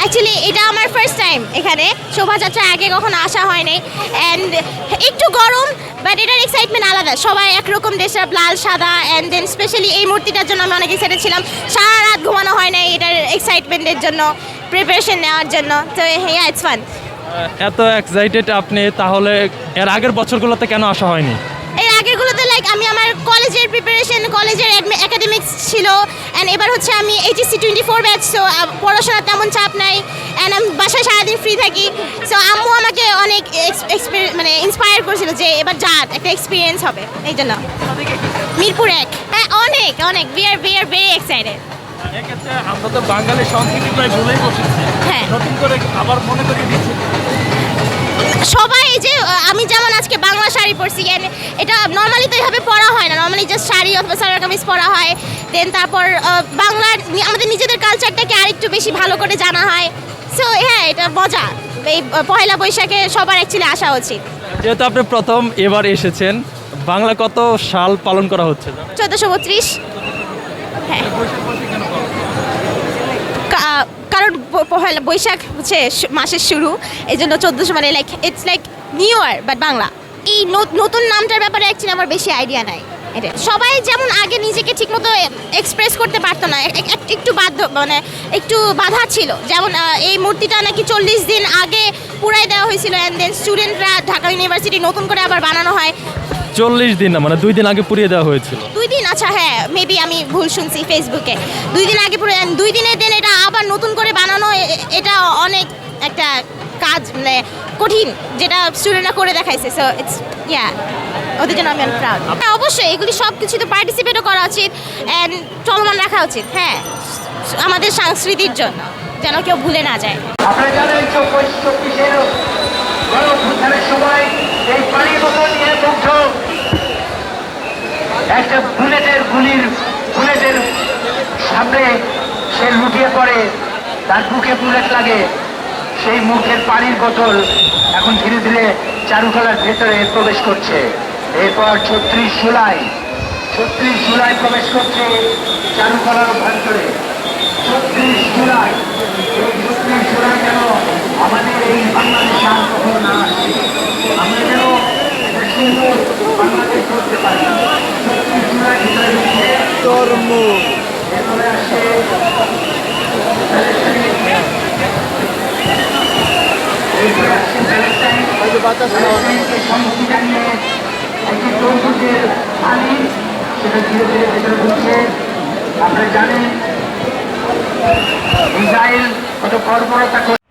Actually এটা আমার first time এখানে। শোভাযাত্রা আগে কখনো আসা হয়নি অ্যান্ড একটু গরম বাট এটার এক্সাইটমেন্ট আলাদা। সবাই একরকম ড্রেসআপ লাল সাদা অ্যান্ড দেন স্পেশালি এই মূর্তিটার জন্য আমি অনেক এক্সাইটেড ছিলাম। সারা রাত ঘুমানো হয় নাই এটার এক্সাইটমেন্টের জন্য প্রিপারেশন নেওয়ার জন্য। তো হ্যাঁ ইটস ফান এত এক্সাইটেড আপনি তাহলে এর আগের বছরগুলোতে কেন আসা হয়নি? এর আগেরগুলোতে লাইক আমি আমার কলেজের প্রিপারেশন কলেজের ছিল অ্যান্ড এবার হচ্ছে আমি HSC twenty four batch so পড়াশোনার তেমন চাপ নাই অ্যান্ড আমি বাসায় সারাদিন ফ্রি থাকি সো আম্মু আমাকে অনেক মানে ইন্সপায়ার করেছিল যে এবার যা একটা এক্সপিরিয়েন্স হবে এই জন্য। মিরপুর এক। হ্যাঁ অনেক অনেক we are we are very excited আমরা তো বাঙালি সংস্কৃতি প্রায় ভুলেই বসেছি। হ্যাঁ। নতুন করে আবার মনে করিয়ে দিচ্ছি। সবাই এই যে আমি যেমন আজকে বাংলা শাড়ি পরছি এটা নর্মালি তো এভাবে পরা হয় না। নর্মালি জাস্ট শাড়ি অথবা সালোয়ার কামিজ পরা হয়। দেন তারপর বাংলার আমাদের নিজেদের কালচারটাকে আরেকটু বেশি ভালো করে জানা হয়। সো হ্যাঁ এটা মজা। এই পয়লা বৈশাখে সবার অ্যাকচুয়ালি আসা উচিত। যেহেতু আপনি প্রথম এবার এসেছেন বাংলা কত সাল পালন করা হচ্ছে? চোদ্দোশো বত্রিশ। হ্যাঁ। কারণ পহেলা বৈশাখ হচ্ছে মাসের শুরু এই জন্য চোদ্দোশো মানে like it's like new year but Bangla. এই নতুন নামটার ব্যাপারে অ্যাকচুয়ালি আমার বেশি আইডিয়া নাই। এটা সবাই যেমন আগে নিজেকে ঠিকমতো এক্সপ্রেস করতে পারতো না এক- এক- একটু বাধ্য মানে একটু বাধা ছিল। যেমন এই মূর্তিটা নাকি চল্লিশ দিন আগে পুরাই দেওয়া হয়েছিল অ্যান্ড দেন স্টুডেন্টরা ঢাকা ইউনিভার্সিটি নতুন করে আবার বানানো হয়। চল্লিশ দিন না মানে দুই দিন আগে পুড়িয়ে দেওয়া হয়েছিল। আচ্ছা হ্যাঁ মেবি আমি ভুল শুনছি ফেসবুকে দুই দিন আগে পুরো, দুই দিনের দিন এটা আবার নতুন করে বানানো এটা অনেক একটা কাজ মানে কঠিন, যেটা স্টুডেন্টরা করে দেখাইছে সো ইটস ইয়া ওদের জন্য আমি অনেক প্রাউড হ্যাঁ অবশ্যই, এগুলি সব কিছুতে পার্টিসিপেটও করা উচিত অ্যান্ড চলমান রাখা উচিত হ্যাঁ আমাদের সংস্কৃতির জন্য, যেন কেউ ভুলে না যায়। এই পানির বোতল নিয়ে মুগ্ধ। একটা বুলেটের গুলির বুলেটের সামনে সে লুটিয়ে পড়ে, তার বুকে বুলেট লাগে। সেই মুখের পানির বোতল এখন ধীরে ধীরে চারুকলার ভেতরে প্রবেশ করছে। এরপর ছত্রিশ জুলাই ছত্রিশ জুলাই প্রবেশ করছে চারুকলার অভ্যন্তরে ছত্রিশ জুলাই, এই ছত্রিশ জুলাই যেন আমাদের এই বাংলাদেশে আর কখনো না আসে। আমরা যেন বাংলাদেশ করতে পারি ছত্রিশ জুলাই ভিতরে ঢুকে ধর্ম এরপরে আসে এরপরে আসছে প্যালেস্টাইন প্যালেস্টাইনকে সম্মতি জানিয়ে একটি তরমুজের পানি সেটা ধীরে ধীরে ভেতরে ঢুকছে আপনারা জানেন ইসরায়েল কত কর্মরতা করে